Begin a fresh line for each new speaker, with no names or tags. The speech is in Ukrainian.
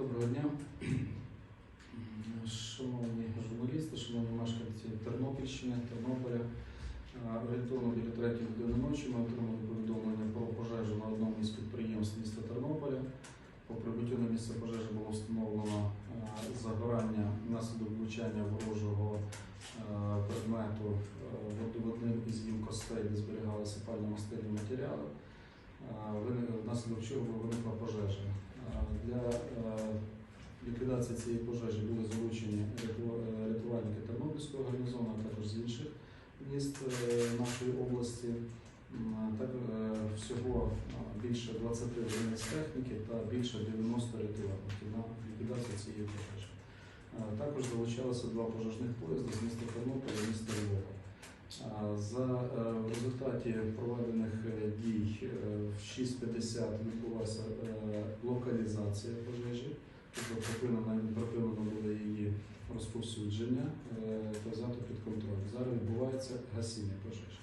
Доброго дня. Шановні журналісти, шановні мешканці Тернопільщини, Тернополя. Е, Орієнтовно біля третьої години ночі ми отримали повідомлення про пожежу на одному із підприємств міста Тернополя. По прибуттю на місце пожежі було встановлено е, загорання внаслідок влучання ворожого е, предмету в одним із їмкостей, де зберігалися пально-мастильні матеріали. Е, Внаслідок чого виникла пожежа. Ліквідації цієї пожежі були залучені е, рятувальники Тернопільського гарнізону, а також з інших міст е, нашої області. Так е, всього більше 20 одиниць техніки та більше 90 рятувальників на ліквідацію цієї пожежі. Також залучалося два пожежних поїзди з міста Тернополя і міста Львова. За в результаті проведених дій в 6.50 відбулася локалізація пожежі, тобто припинено, припинено буде її розповсюдження е, та взято під контроль. Зараз відбувається гасіння пожежі.